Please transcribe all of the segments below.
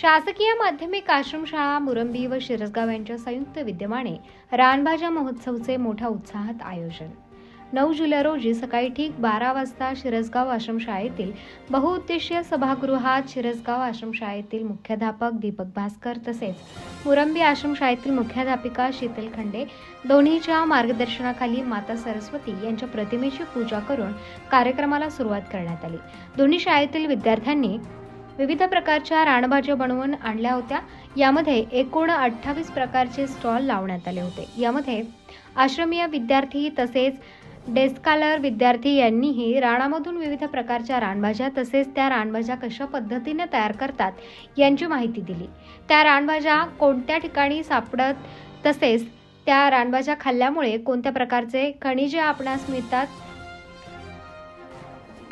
शासकीय माध्यमिक आश्रमशाळा मुरंबी व शिरसगाव यांच्या संयुक्त विद्यमाने रानभाज्या महोत्सवचे मोठ्या उत्साहात आयोजन. नऊ जुलै रोजी सकाळी ठीक बारा वाजता शिरसगाव आश्रमशाळेतील बहुउद्देशीय सभागृहात शिरसगाव आश्रमशाळेतील मुख्याध्यापक दीपक भास्कर तसेच मुरंबी आश्रमशाळेतील मुख्याध्यापिका शीतल खंडे दोन्हीच्या मार्गदर्शनाखाली माता सरस्वती यांच्या प्रतिमेची पूजा करून कार्यक्रमाला सुरुवात करण्यात आली. दोन्ही शाळेतील विद्यार्थ्यांनी विविध प्रकारच्या रानभाज्या बनवून आणल्या होत्या. यामध्ये एकूण अठ्ठावीस प्रकारचे स्टॉल लावण्यात आले होते. यामध्ये आश्रमीय विद्यार्थी तसेच डेस्कालर विद्यार्थी यांनीही रानामधून विविध प्रकारच्या रानभाज्या तसेच त्या रानभाज्या कशा पद्धतीने तयार करतात यांची माहिती दिली. त्या रानभाज्या कोणत्या ठिकाणी सापडत तसेच त्या रानभाज्या खाल्ल्यामुळे कोणत्या प्रकारचे खनिजे आपणास मिळतात?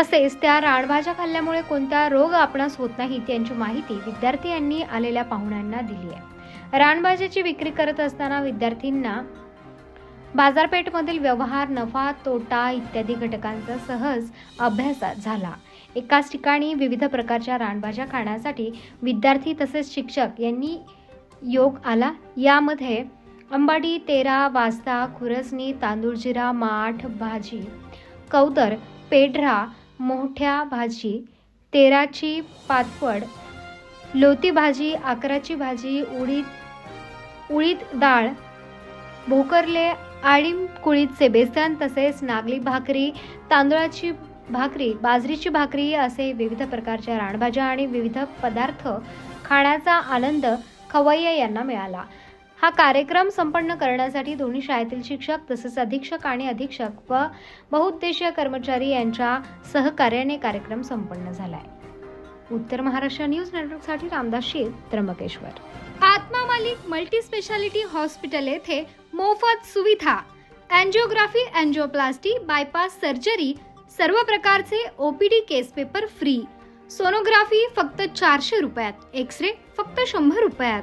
तसेच त्या रानभाज्या खाल्ल्यामुळे कोणता रोग आपणास होत नाहीत यांची माहिती विद्यार्थी यांनी आलेल्या पाहुण्यांना दिली आहे. रानभाज्याची विक्री करत असताना विद्यार्थ्यांना बाजारपेठमधील व्यवहार नफा तोटा इत्यादी घटकांचा सहज अभ्यास झाला. एकाच ठिकाणी विविध प्रकारच्या रानभाज्या खाण्यासाठी विद्यार्थी तसेच शिक्षक यांनी योग आला. यामध्ये अंबाडी तेरा वाजता खुरसणी तांदूळजिरा माठ भाजी कौदर पेढरा मोठ्या भाजी तेराची पातवड लोती भाजी आकराची भाजी उडीद उडीद डाळ भोकरले आळीम कुळीदचे बेसन तसेच नागली भाकरी तांदळाची भाकरी बाजरीची भाकरी असे विविध प्रकारच्या रानभाज्या आणि विविध पदार्थ खाण्याचा आनंद खवय्या यांना मिळाला. हा कार्यक्रम संपन्न करण्यासाठी दोन्ही शाळेतील शिक्षक तसेच अधीक्षक आणि अधीक्षक व बहुउद्देशीय कर्मचारी यांच्या सहकार्याने कार्यक्रम संपन्न झालाय. उत्तर महाराष्ट्र न्यूज नेटवर्कसाठी रामदास शेत त्र्यंबकेश्वर. आत्मा मालिक मल्टी स्पेशालिटी हॉस्पिटल येथे मोफत सुविधा अँजिओग्राफी अँजिओप्लास्टी बायपास सर्जरी सर्व प्रकारचे OPD case paper free. Sonography फक्त चारशे रुपयात एक्स रे फक्त शंभर रुपयात.